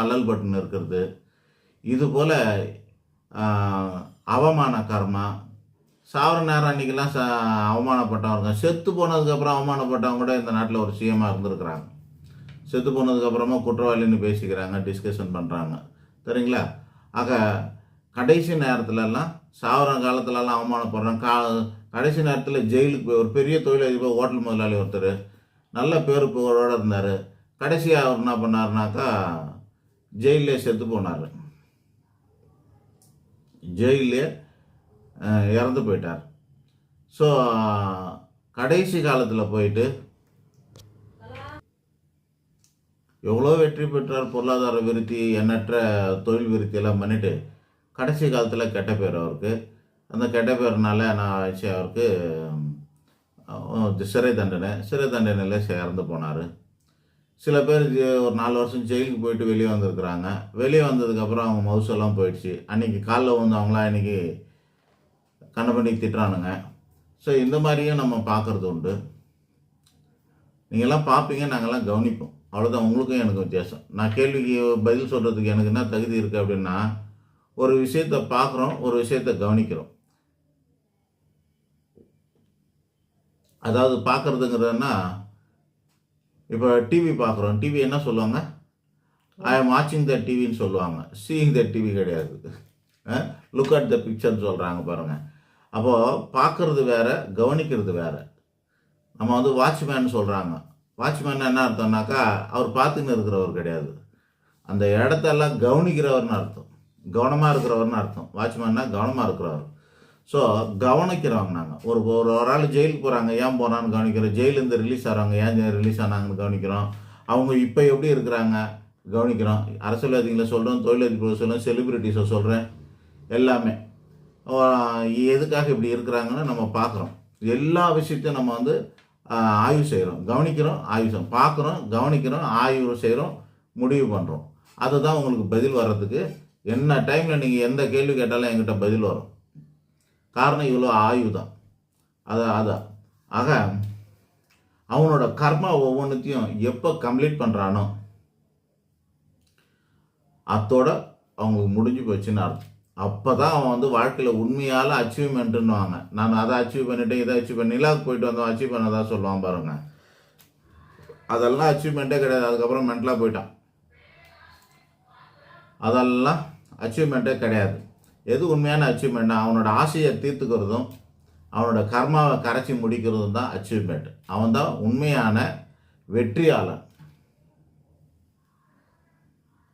அல்லல் பட்டுன்னு இருக்கிறது. இது போல் அவமான கர்மா சாவர நேரம் அன்றைக்கெல்லாம் ச அவமானப்பட்டவங்க செத்து போனதுக்கப்புறம் அவமானப்பட்டவங்க கூட இந்த நாட்டில் ஒரு சிஎம்மாக இருந்திருக்கிறாங்க. செத்து போனதுக்கப்புறமா குற்றவாளின்னு பேசிக்கிறாங்க டிஸ்கஷன் பண்ணுறாங்க சரிங்களா ஆக கடைசி நேரத்துலலாம் சாவர காலத்துலலாம் அவமானப்படுறாங்க கா கடைசி நேரத்தில் ஜெயிலுக்கு போய் ஒரு பெரிய தொழிலதிபர் ஹோட்டல் முதலாளி ஒருத்தர் நல்ல பேரு புகழோடு இருந்தார். கடைசியாக அவர் என்ன பண்ணாருனாக்கா ஜெயிலே செத்து போனார் ஜெயிலே இறந்து போயிட்டார். ஸோ கடைசி காலத்தில் போயிட்டு எவ்வளோ வெற்றி பெற்றார் பொருளாதார விருத்தி எண்ணற்ற தொழில் விருத்தியெல்லாம் பண்ணிவிட்டு கடைசி காலத்தில் கெட்ட பேர் அவருக்கு. அந்த கெட்ட பேர்னால நான் அவருக்கு சிறை தண்டனை சிறை தண்டனையில் இறந்து போனார். சில பேர் ஒரு நாலு வருஷம் ஜெயிலுக்கு போயிட்டு வெளியே வந்திருக்கிறாங்க. வெளியே வந்ததுக்கப்புறம் அவங்க மவுசெல்லாம் போயிடுச்சு. அன்றைக்கி காலைல வந்தவங்களாம் இன்றைக்கி கண்ண பண்ணி திட்டுறானுங்க. ஸோ இந்த மாதிரியும் நம்ம பார்க்குறது உண்டு. நீங்கள்லாம் பார்ப்பீங்க நாங்கள்லாம் கவனிப்போம். அவ்வளோதான் உங்களுக்கும் எனக்கு வித்தியாசம். நான் கேள்விக்கு பதில் சொல்கிறதுக்கு எனக்கு என்ன தகுதி இருக்குது அப்படின்னா ஒரு விஷயத்தை பார்க்குறோம் ஒரு விஷயத்தை கவனிக்கிறோம். அதாவது பார்க்குறதுங்கிறதுன்னா இப்போ டிவி பார்க்குறோம் டிவி என்ன சொல்லுவாங்க? ஐ எம் வாட்சிங் த டிவின்னு சொல்லுவாங்க. சீயிங் த டிவி கிடையாது. லுக் அட் த பிக்சர்னு சொல்கிறாங்க பாருங்கள் அப்போது பார்க்குறது வேறு கவனிக்கிறது வேற. நம்ம வந்து வாட்ச்மேன் சொல்கிறாங்க வாட்ச்மேன் என்ன அர்த்தம்னாக்கா அவர் பார்த்துன்னு இருக்கிறவர் கிடையாது. அந்த இடத்தெல்லாம் கவனிக்கிறவர்னு அர்த்தம். கவனமாக இருக்கிறவர்னு அர்த்தம். வாட்ச்மேன்னா கவனமாக இருக்கிறவர். ஸோ கவனிக்கிறவங்க நாங்கள் ஒரு ஒரு ஒரு ஆள் ஜெயிலுக்கு போகிறாங்க ஏன் போகிறான்னு கவனிக்கிறோம். ஜெயிலேருந்து ரிலீஸ் ஆகிறாங்க ஏன் ரிலீஸ் ஆனாங்கன்னு கவனிக்கிறோம். அவங்க இப்போ எப்படி இருக்கிறாங்க? கவனிக்கிறோம். அரசியல்வாதிகளை சொல்கிறோம் தொழிலதிபர்களை சொல்கிறோம் செலிபிரிட்டிஸை சொல்கிறேன் எல்லாமே. எதுக்காக இப்படி இருக்கிறாங்கன்னு நம்ம பார்க்குறோம். எல்லா விஷயத்தையும் நம்ம வந்து ஆய்வு செய்கிறோம் கவனிக்கிறோம் ஆய்வு செய்கிறோம் பார்க்குறோம் கவனிக்கிறோம் ஆய்வு செய்கிறோம் முடிவு பண்ணுறோம் அதுதான் உங்களுக்கு பதில் வர்றதுக்கு என்ன டைமில் நீங்கள் எந்த கேள்வி கேட்டாலும் என்கிட்ட பதில் வரும். காரணம் இவ்வளோ ஆயுதம். அதான் அதான் ஆக அவனோட கர்மா ஒவ்வொன்றுத்தையும் எப்போ கம்ப்ளீட் பண்ணுறானோ அத்தோட அவங்களுக்கு முடிஞ்சு போச்சுன்னு அர்த்தம். அப்போ தான் அவன் வந்து வாழ்க்கையில் உண்மையால் அச்சீவ்மெண்ட்டுன்னுவாங்க நான் அதை அச்சீவ் பண்ணிட்டேன் இதை அச்சீவ் பண்ணி நிலாவுக்கு போயிட்டு வந்தோம் அச்சீவ் பண்ணதா சொல்லுவான் பாருங்க. அதெல்லாம் அச்சீவ்மெண்ட்டே கிடையாது. அதுக்கப்புறம் மென்டலாக போயிட்டான். அதெல்லாம் அச்சீவ்மெண்ட்டே கிடையாது. எது உண்மையான அச்சீவ்மெண்ட் அவனோட ஆசையை தீர்த்துக்கிறதும் அவனோட கர்மாவை கரைச்சி முடிக்கிறதும் தான் அச்சீவ்மெண்ட் அவன் தான் உண்மையான வெற்றியாளன்.